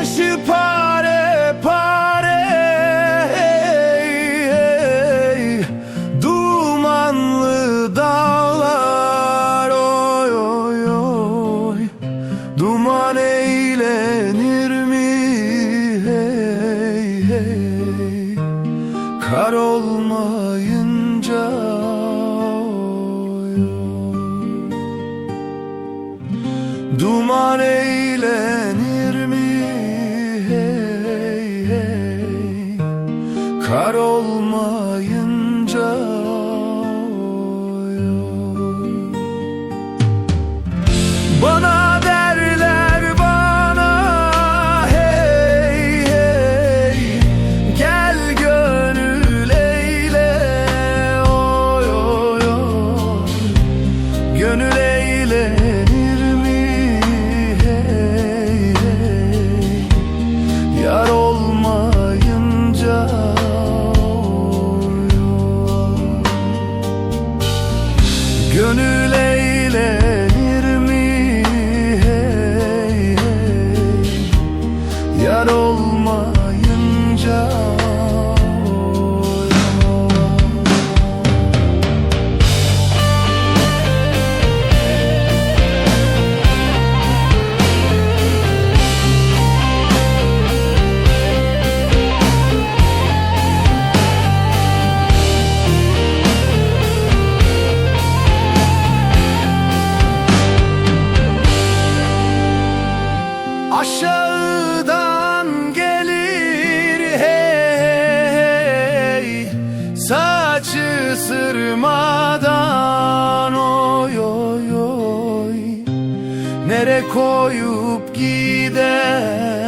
başı pare pare hey, hey. Dumanlı dağlar oy oy oy Duman eğlenir mi hey, hey. Kar olmayınca oy, oy. Duman eğlenir Kar Aşağıdan gelir hey Saçı sırmadan oy oy oy. Nere koyup gidem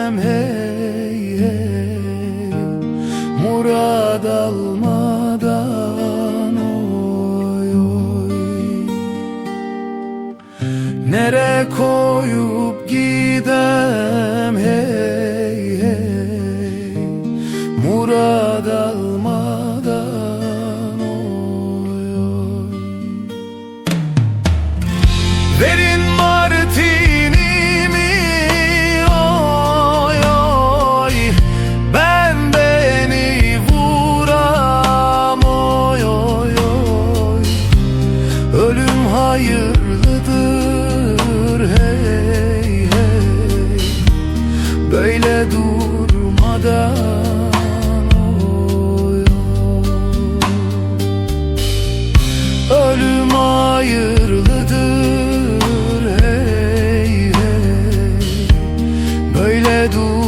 Nere koyup gidem hey hey. Murad almadan oy oy. Verin de durmadan oy. Ölüm ayrılıdır hey hey Böyle dur